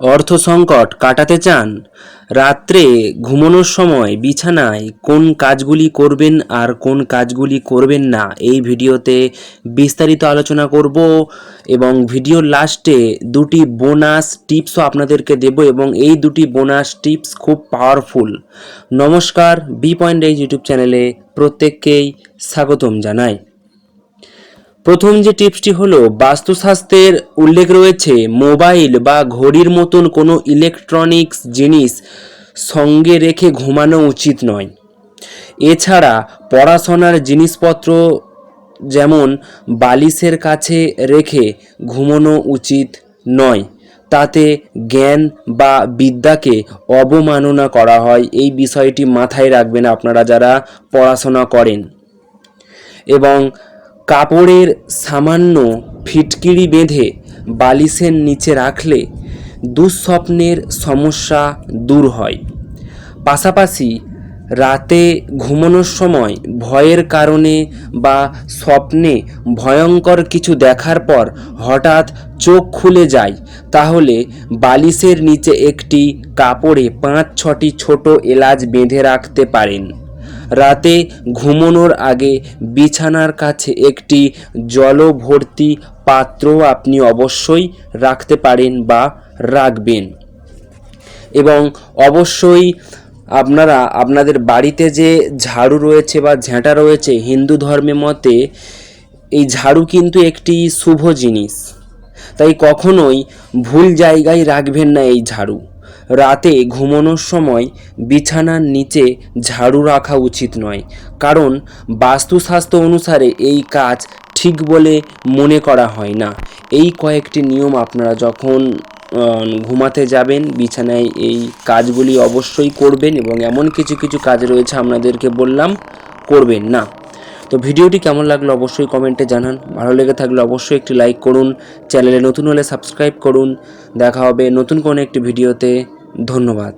অর্থ সংকট কাটাতে চান? রাত্রে ঘুমানোর সময় বিছানায় কোন কাজগুলি করবেন আর কোন কাজগুলি করবেন না, এই ভিডিওতে বিস্তারিত আলোচনা করব এবং ভিডিওর লাস্টে দুটি বোনাস টিপসও আপনাদেরকে দেব এবং এই দুটি বোনাস টিপস খুব পাওয়ারফুল নমস্কার বি পয়েন্ট এই ইউটিউব চ্যানেলে প্রত্যেককেই স্বাগতম জানাই। প্রথম যে টিপসটি হলো বাস্তুশাস্ত্রের উল্লেখ রয়েছে, মোবাইল বা ঘড়ির মতন কোনো ইলেকট্রনিক্স জিনিস সঙ্গে রেখে ঘুমানো উচিত নয়। এছাড়া পড়াশোনার জিনিসপত্র যেমন বালিশের কাছে রেখে ঘুমানো উচিত নয়, তাতে জ্ঞান বা বিদ্যাকে অবমাননা করা হয়। এই বিষয়টি মাথায় রাখবেন আপনারা যারা পড়াশোনা করেন। এবং কাপড়ের সামান্য ফিটকিরি বেঁধে বালিশের নিচে রাখলে দুঃস্বপ্নের সমস্যা দূর হয়। পাশাপাশি রাতে ঘুমানোর সময় ভয়ের কারণে বা স্বপ্নে ভয়ঙ্কর কিছু দেখার পর হঠাৎ চোখ খুলে যায়, তাহলে বালিশের নিচে একটি কাপড়ে পাঁচ ছটি ছোট এলাচ বেঁধে রাখতে পারেন। রাতে ঘুমানোর আগে বিছানার কাছে একটি জলভর্তি পাত্র আপনি অবশ্যই রাখতে পারেন বা রাখবেন। এবং অবশ্যই আপনারা, আপনাদের বাড়িতে যে ঝাড়ু রয়েছে বা ঝ্যাঁটা রয়েছে হিন্দু ধর্মের মতে, এই ঝাড়ু কিন্তু একটি শুভ জিনিস। তাই কখনোই ভুল জায়গায় রাখবেন না এই ঝাড়ু। রাতে ঘুমানোর সময় বিছানার নিচে ঝাড়ু রাখা উচিত নয়, কারণ বাস্তুশাস্ত্র অনুসারে এই কাজ ঠিক বলে মনে করা হয় না। এই কয়েকটি নিয়ম আপনারা যখন ঘুমাতে যাবেন, বিছানায় এই কাজগুলি অবশ্যই করবেন এবং এমন কিছু কিছু কাজ রয়েছে আপনাদেরকে বললাম, করবেন না। তো ভিডিওটি কেমন লাগল অবশ্যই কমেন্টে জানান। ভালো লেগে থাকলে অবশ্যই একটি লাইক করুন, চ্যানেলে নতুন হলে সাবস্ক্রাইব করুন। দেখা হবে নতুন কোনো একটি ভিডিওতে। ধন্যবাদ।